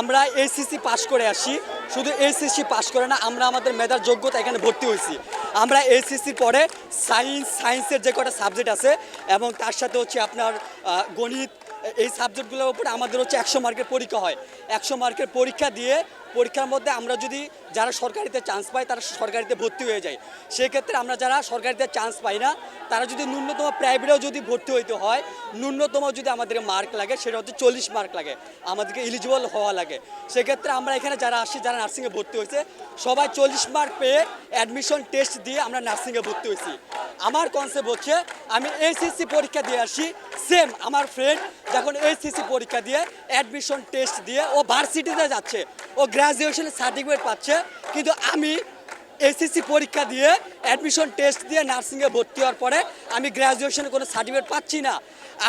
আমরা এইচএসসি পাশ করে আসি। শুধু এইচএসসি পাশ করে না, আমরা আমাদের মেধার যোগ্যতা এখানে ভর্তি হয়েছি। আমরা এইচএসসির পরে সায়েন্স সায়েন্সের যে কটা সাবজেক্ট আছে এবং তার সাথে হচ্ছে আপনার গণিত এই সাবজেক্টগুলোর উপরে আমাদের হচ্ছে একশো মার্কের পরীক্ষা হয়। একশো মার্কের পরীক্ষা দিয়ে পরীক্ষার মধ্যে আমরা যদি যারা সরকারিতে চান্স পাই তারা সরকারিতে ভর্তি হয়ে যায়। সেক্ষেত্রে আমরা যারা সরকারিতে চান্স পাই না, তারা যদি ন্যূনতম প্রাইভেটেও যদি ভর্তি হইতে হয়, ন্যূনতম যদি আমাদের মার্ক লাগে, সেটা হচ্ছে চল্লিশ মার্ক লাগে, আমাদেরকে এলিজিবল হওয়া লাগে। সেক্ষেত্রে আমরা এখানে যারা আসি যারা নার্সিংয়ে ভর্তি হয়েছে, সবাই চল্লিশ মার্ক পেয়ে অ্যাডমিশন টেস্ট দিয়ে আমরা নার্সিংয়ে ভর্তি হয়েছি। আমার কনসেপ্ট হচ্ছে, আমি এইচএসসি পরীক্ষা দিয়ে আসি সেম আমার ফ্রেন্ড যখন এইচএসসি পরীক্ষা দিয়ে অ্যাডমিশন টেস্ট দিয়ে ও ভার্সিটিতে যাচ্ছে, ও গ্র্যাজুয়েশনের সার্টিফিকেট পাচ্ছে, কিন্তু আমি এসএসসি পরীক্ষা দিয়ে অ্যাডমিশন টেস্ট দিয়ে নার্সিংয়ে ভর্তি হওয়ার পরে আমি গ্র্যাজুয়েশনের কোনো সার্টিফিকেট পাচ্ছি না।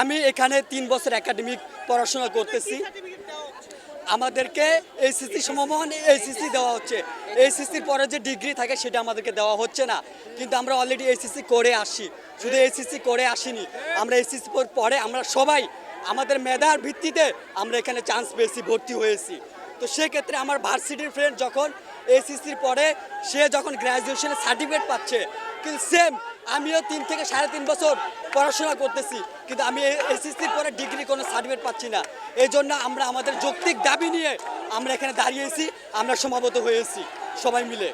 আমি এখানে তিন বছর একাডেমিক পড়াশোনা করতেছি। আমাদেরকে এইচএসসি সমমান এইচএসসি দেওয়া হচ্ছে। এইচএসসির পরে যে ডিগ্রি থাকে সেটা আমাদেরকে দেওয়া হচ্ছে না। কিন্তু আমরা অলরেডি এইচএসসি করে আসি। শুধু এইচএসসি করে আসিনি। আমরা এইচএসসি পরে আমরা সবাই, আমাদের মেধার ভিত্তিতে আমরা এখানে চান্স পেয়েছি, ভর্তি হয়েছি। তো সেক্ষেত্রে আমার ভার্সিটির ফ্রেন্ড যখন এসএসসির পরে সে যখন গ্র্যাজুয়েশনের সার্টিফিকেট পাচ্ছে কিন্তু সেম আমিও তিন থেকে সাড়ে তিন বছর পড়াশোনা করতেছি, কিন্তু আমি এসএসসির পরে ডিগ্রি কোনো সার্টিফিকেট পাচ্ছি না। এই জন্য আমরা আমাদের যৌক্তিক দাবি নিয়ে আমরা এখানে দাঁড়িয়েছি, আমরা সমাবত হয়েছি, সবাই মিলে।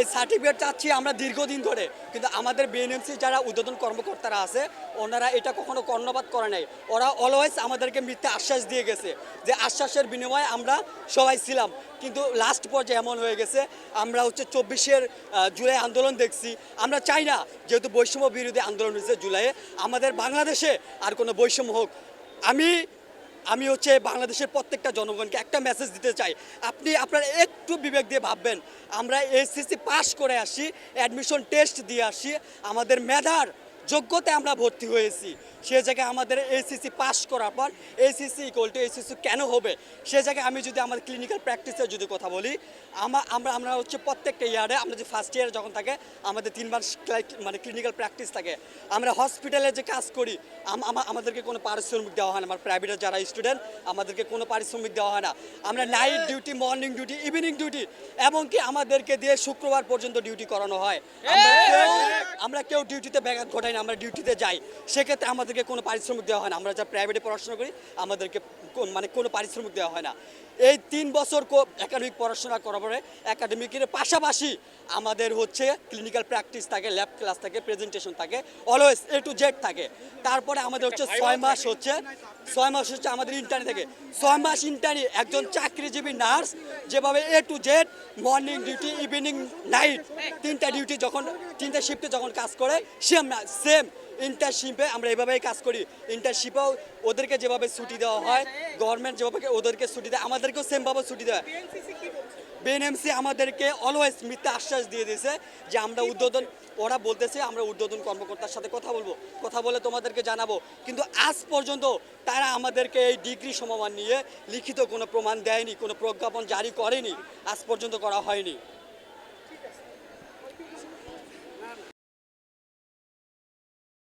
এই সার্টিফিকেট চাচ্ছি আমরা দীর্ঘদিন ধরে। কিন্তু আমাদের বিএনএমসি যারা উদ্বোধন কর্মকর্তারা আছে, ওনারা এটা কখনো কর্ণপাত করে নাই। ওরা অলওয়েজ আমাদেরকে মিথ্যে আশ্বাস দিয়ে গেছে যে আশ্বাসের বিনিময়ে আমরা সবাই ছিলাম। কিন্তু লাস্ট পর্যায়ে এমন হয়ে গেছে, আমরা হচ্ছে চব্বিশের জুলাই আন্দোলন দেখছি। আমরা চাই না, যেহেতু বৈষম্য বিরোধী আন্দোলন হয়েছে জুলাইয়ে, আমাদের বাংলাদেশে আর কোনো বৈষম্য হোক। আমি আমি হচ্ছে বাংলাদেশের প্রত্যেকটা জনগণকে একটা মেসেজ দিতে চাই। আপনি আপনার একটু বিবেক দিয়ে ভাববেন, আমরা এসএসসি পাস করে আসি অ্যাডমিশন টেস্ট দিয়ে আসি, আমাদের মেধার যোগ্যতায় আমরা ভর্তি হয়েছি। সে জায়গায় আমাদের এসিসি পাস করার পর এসিসি ইকুয়াল টু এসএসসি কেন হবে? সে জায়গায় আমি যদি আমার ক্লিনিক্যাল প্র্যাকটিসের যদি কথা বলি আমা আমরা আমরা হচ্ছে প্রত্যেকটা ইয়ারে আমরা যে ফার্স্ট ইয়ারে যখন থাকে আমাদের তিন মাস মানে ক্লিনিক্যাল প্র্যাকটিস থাকে। আমরা হসপিটালে যে কাজ করি আমা- আমাদেরকে কোনো পারিশ্রমিক দেওয়া হয় না। আমার প্রাইভেটের যারা স্টুডেন্ট আমাদেরকে কোনো পারিশ্রমিক দেওয়া হয় না। আমরা night duty morning duty evening duty এমনকি আমাদেরকে দিয়ে শুক্রবার পর্যন্ত ডিউটি করানো হয়। আমরা কেউ আমরা কেউ ডিউটিতে ব্যাঘাত ঘটাই না আমরা ডিউটিতে যাই সেক্ষেত্রে আমাদেরকে কোনো পারিশ্রমিক দেওয়া হয় না। আমরা যা প্রাইভেটে পড়াশোনা করি আমাদেরকে মানে কোনো পারিশ্রমিক দেওয়া হয় না। এই তিন বছর একাডেমিক পড়াশোনা করার পরে একাডেমিকের পাশাপাশি আমাদের হচ্ছে ক্লিনিক্যাল প্র্যাকটিস থাকে ল্যাব ক্লাস থাকে প্রেজেন্টেশন থাকে অলওয়েজ এ টু জেড থাকে। তারপরে আমাদের হচ্ছে ছয় মাস হচ্ছে ছয় মাস হচ্ছে আমাদের ইন্টার্নি থাকে। ছয় মাস ইন্টার্নি একজন চাকরিজীবী নার্স যেভাবে A to Z morning duty evening night তিনটা ডিউটি যখন তিনটা শিফটে যখন কাজ করে সেম না সেম ইন্টার্নশিপে আমরা এভাবেই কাজ করি। ইন্টার্নশিপেও ওদেরকে যেভাবে ছুটি দেওয়া হয় গভর্নমেন্ট যেভাবে ওদেরকে ছুটি দেয়, আমাদেরকেও সেমভাবে ছুটি দেয়। বিএনএমসি আমাদেরকে অলওয়েজ মিথ্যা আশ্বাস দিয়ে দিয়েছে যে আমরা উদ্বোধন, ওরা বলতেছে আমরা উদ্বোধন কর্মকর্তার সাথে কথা বলব, কথা বলে তোমাদেরকে জানাব। কিন্তু আজ পর্যন্ত তারা আমাদেরকে এই ডিগ্রি সমমান নিয়ে লিখিত কোনো প্রমাণ দেয়নি, কোনো প্রজ্ঞাপন জারি করেনি। আজ পর্যন্ত করা হয়নি।